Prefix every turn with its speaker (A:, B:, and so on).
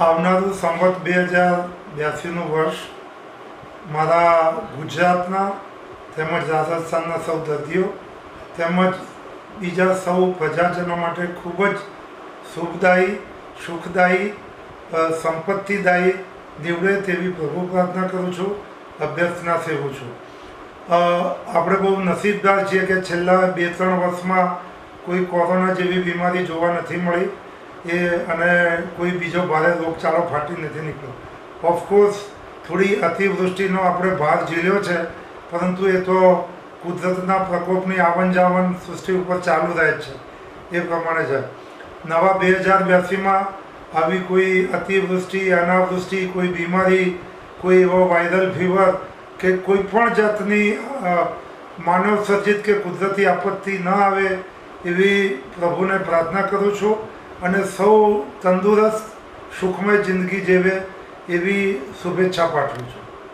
A: આવનારું સંવત બે હજાર બ્યાસીનું વર્ષ મારા ગુજરાતના તેમજ રાજસ્થાનના સૌ દર્દીઓ તેમજ બીજા સૌ પ્રજાજનો માટે ખૂબ જ શુભદાયી સુખદાયી સંપત્તિદાયી નીવડે તેવી પ્રભુ પ્રાર્થના કરું છું, અભ્યર્થના સેવું છું. આપણે બહુ નસીબદાર છીએ કે છેલ્લા બે ત્રણ વર્ષમાં કોઈ કોરોના જેવી બીમારી જોવા નથી મળી. એ અને કોઈ બીજો ભારે રોગચાળો ફાટી નથી નીકળ્યો. ઓફકોર્સ થોડી અતિવૃષ્ટિનો આપણે ભાર ઝીલ્યો છે, પરંતુ એ તો કુદરતના પ્રકોપની આવન જાવન સૃષ્ટિ ઉપર ચાલુ રહે છે. એ પ્રમાણે છે. નવા બે હજાર બ્યાસીમાં આવી કોઈ અતિવૃષ્ટિ, અનાવૃષ્ટિ, કોઈ બીમારી, કોઈ એવો વાયરલ ફીવર કે કોઈ પણ જાતની માનવ સર્જિત કે કુદરતી આપત્તિ ન આવે એવી પ્રભુને પ્રાર્થના કરું છું. અને સૌ તંદુરસ્ત સુખમય જિંદગી જીવે એવી શુભેચ્છા પાઠવું છું.